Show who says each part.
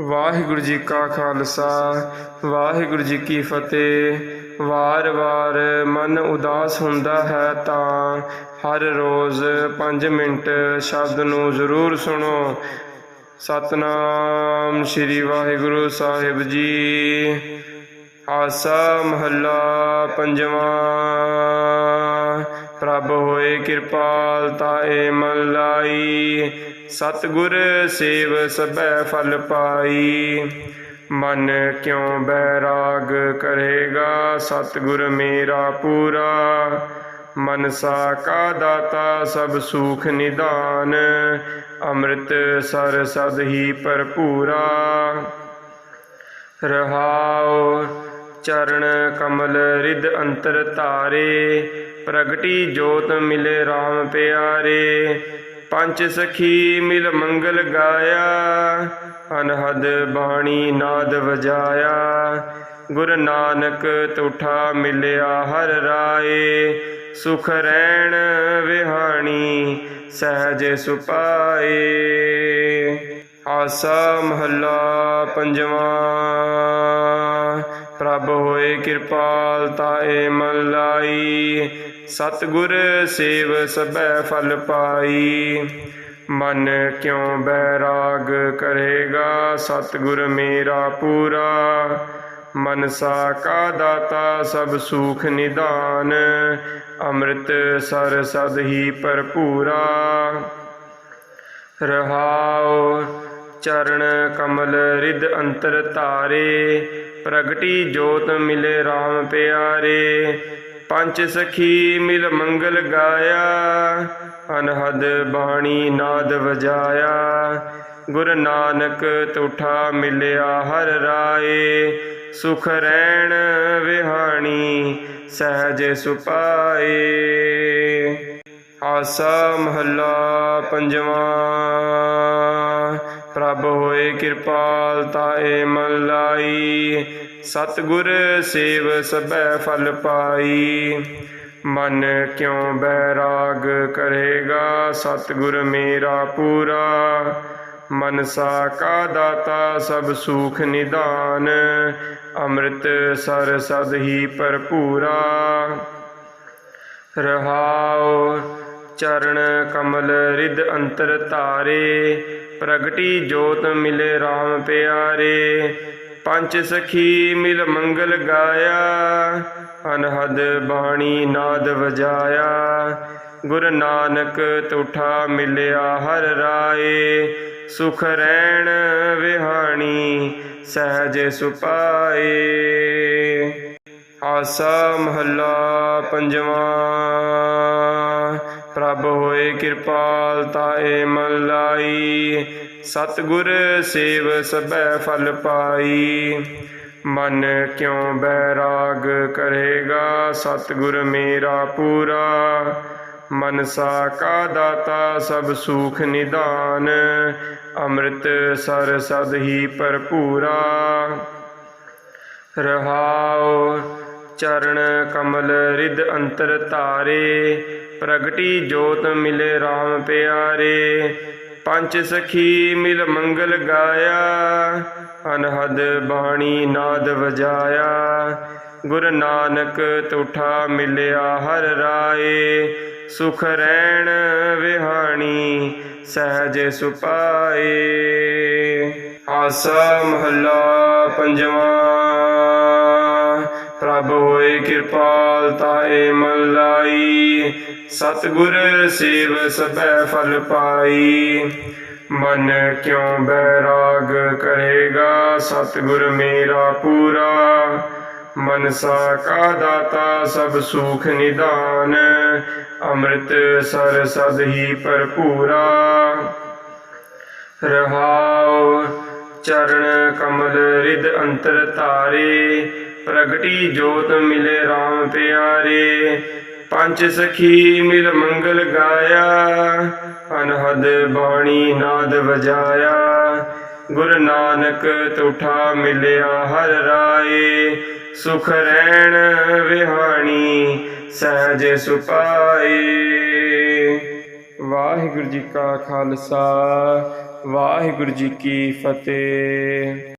Speaker 1: ਵਾਹਿਗੁਰੂ ਜੀ ਕਾ ਖਾਲਸਾ, ਵਾਹਿਗੁਰੂ ਜੀ ਕੀ ਫਤਿਹ। ਵਾਰ-ਵਾਰ ਮਨ ਉਦਾਸ ਹੁੰਦਾ ਹੈ ਤਾਂ ਹਰ ਰੋਜ਼ 5 ਮਿੰਟ ਸ਼ਬਦ ਨੂੰ ਜ਼ਰੂਰ ਸੁਣੋ। ਸਤਨਾਮ ਸ੍ਰੀ ਵਾਹਿਗੁਰੂ ਸਾਹਿਬ ਜੀ। ਆਸਾ ਮਹੱਲਾ ਪੰਜਵਾਂ। ਪ੍ਰਭ ਹੋਏ ਕਿਰਪਾਲ ਤਾਏ ਮਨ ਲਾਈ। ਸਤਿਗੁਰ ਸੇਵ ਸਭੈ ਫਲ ਪਾਈ। ਮਨ ਕਿਉ ਬੈਰਾਗ ਕਰੇਗਾ? ਸਤਿਗੁਰ ਮੇਰਾ ਪੂਰਾ। ਮਨਸਾ ਕਾ ਦਾਤਾ ਸਭ ਸੂਖ ਨਿਦਾਨ। ਅੰਮ੍ਰਿਤ ਸਰ ਸਦ ਹੀ ਭਰਪੂਰਾ। ਰਹਾਉ ਚਰਨ ਕਮਲ ਰਿਦ ਅੰਤਰ ਧਾਰੇ। ਪ੍ਰਗਟੀ ਜੋਤ ਮਿਲੇ RAM ਪਿਆਰੇ। ਪੰਜ ਸਖੀ ਮਿਲ ਮੰਗਲ ਗਾਇਆ, ਅਨਹਦ ਬਾਣੀ ਨਾਦ ਵਜਾਇਆ। ਗੁਰ ਨਾਨਕ ਤੁਠਾ ਮਿਲਿਆ ਹਰ ਰਾਏ, ਸੁਖ ਰਹਿਣ ਵਿਹਾਣੀ ਸਹਿਜ ਸੁਪਾਏ। ਆਸਾ ਮਹੱਲਾ ਪੰਜਵਾਂ, ਪ੍ਰਭ ਹੋਏ ਕਿਰਪਾਲ ਤਾਏ ਮਨ ਲਾਈ। ਸਤਿਗੁਰ ਸੇਵ ਸਭੈ ਫਲ ਪਾਈ। ਮਨ ਕਿਉ ਬੈਰਾਗ ਕਰੇਗਾ? ਸਤਿਗੁਰ ਮੇਰਾ ਪੂਰਾ। ਮਨਸਾ ਕਾ ਦਾਤਾ ਸਭ ਸੂਖ ਨਿਦਾਨ। ਅੰਮ੍ਰਿਤ ਸਰ ਸਦ ਹੀ ਭਰਪੂਰਾ। ਰਹਾਉ ਚਰਨ ਕਮਲ ਰਿਦ ਅੰਤਰ ਤਾਰੇ ਪ੍ਰਗਟੀ ਜੋਤ ਮਿਲੇ RAM ਪਿਆਰੇ। ਪੰਜ ਸਖੀ ਮਿਲ ਮੰਗਲ ਗਾਇਆ, ਅਨਹਦ ਬਾਣੀ ਨਾਦ ਵਜਾਇਆ। ਗੁਰ ਨਾਨਕ ਤੁਠਾ ਮਿਲਿਆ ਹਰ ਰਾਏ, ਸੁਖ ਰਹਿਣ ਵਿਹਾਣੀ ਸਹਿਜ ਸੁਪਾਏ। ਆਸਾ ਮਹੱਲਾ ਪੰਜਵਾਂ, ਪ੍ਰਭ ਹੋਏ ਕਿਰਪਾਲ ਤਾਏ ਮਨ ਲਾਈ। ਸਤਿਗੁਰ ਸੇਵ ਸਭੈ ਫਲ ਪਾਈ। ਮਨ ਕਿਉ ਬੈਰਾਗ ਕਰੇਗਾ? ਸਤਿਗੁਰ ਮੇਰਾ ਪੂਰਾ। ਮਨਸਾ ਕਾ ਦਾਤਾ ਸਭ ਸੂਖ ਨਿਦਾਨ। ਅੰਮ੍ਰਿਤ ਸਰ ਸਦ ਹੀ ਭਰਪੂਰਾ। ਰਹਾਉ ਚਰਨ ਕਮਲ ਰਿਦ ਅੰਤਰ ਤਾਰੇ ਪ੍ਰਗਟੀ ਜੋਤ ਮਿਲੇ RAM ਪਿਆਰੇ। ਪੰਜ ਸਖੀ ਮਿਲ ਮੰਗਲ ਗਾਇਆ, ਅਨਹਦ ਬਾਣੀ ਨਾਦ ਵਜਾਇਆ। ਗੁਰ ਨਾਨਕ ਤੁਠਾ ਮਿਲਿਆ ਹਰ ਰਾਏ, ਸੁਖ ਰਹਿਣ ਵਿਹਾਣੀ ਸਹਿਜ ਸੁਪਾਏ। ਆਸਾ ਮਹੱਲਾ ਪੰਜਵਾਂ, ਪ੍ਰਭ ਹੋਏ ਕਿਰਪਾਲ ਤਾਏ ਮਨ ਲਾਈ ਸਤਿਗੁਰ ਸੇਵ ਸਭੈ ਫਲ ਪਾਈ। ਮਨ ਕਿਉ ਬੈਰਾਗ ਕਰੇਗਾ? ਸਤਿਗੁਰ ਮੇਰਾ ਪੂਰਾ। ਮਨਸਾ ਕਾ ਦਾਤਾ ਸਭ ਸੂਖ ਨਿਦਾਨ। ਅੰਮ੍ਰਿਤ ਸਰ ਸਦ ਹੀ ਭਰਪੂਰਾ। ਰਹਾਉ ਚਰਨ ਕਮਲ ਰਿਦ ਅੰਤਰ ਤਾਰੇ ਪ੍ਰਗਟੀ ਜੋਤ ਮਿਲੇ RAM ਪਿਆਰੇ। ਪੰਜ ਸਖੀ ਮਿਲ ਮੰਗਲ ਗਾਇਆ, ਅਨਹਦ ਬਾਣੀ ਨਾਦ ਵਜਾਇਆ। ਗੁਰ ਨਾਨਕ ਤੁਠਾ ਮਿਲਿਆ ਹਰ ਰਾਏ, ਸੁਖ ਰਹਿਣ ਵਿਹਾਣੀ, ਸਹਿਜ ਸੁਪਾਏ। ਆਸਾ ਮਹੱਲਾ ਪੰਜਵਾਂ ਪ੍ਰਭ ਹੋਏ ਕਿਰਪਾਲ ਤਾਏ ਮਨ ਲਾਈ ਸਤਿਗੁਰ ਸੇਵ ਸਭੈ ਫਲ ਪਾਈ। ਮਨ ਕਿਉ ਬੈਰਾਗ ਕਰੇਗਾ, ਸਤਿਗੁਰ ਮੇਰਾ ਪੂਰਾ। ਮਨਸਾ ਕਾ ਦਾਤਾ ਸਭ ਸੁਖ ਨਿਦਾਨ, ਅੰਮ੍ਰਿਤ ਸਰ ਸਦ ਹੀ ਭਰਪੂਰਾ। ਰਹਾਉ ਚਰਨ ਕਮਲ ਰਿਦ ਅੰਤਰ ਧਾਰੇ ਪ੍ਰਗਟੀ ਜੋਤ ਮਿਲੇ RAM ਪਿਆਰੇ। ਪੰਜ ਸਖੀ ਮਿਲ ਮੰਗਲ ਗਾਇਆ। ਅਨਹਦ ਬਾਣੀ ਨਾਦ ਵਜਾਇਆ। ਗੁਰ ਨਾਨਕ ਤੁਠਾ ਮਿਲਿਆ ਹਰ ਰਾਏ। ਸੁਖ ਰਹਿਣ ਵਿਹਾਣੀ ਸਹਿਜ ਸੁਪਾਏ। ਵਾਹਿਗੁਰੂ ਜੀ ਕਾ ਖਾਲਸਾ, ਵਾਹਿਗੁਰੂ ਜੀ ਕੀ ਫਤਿਹ।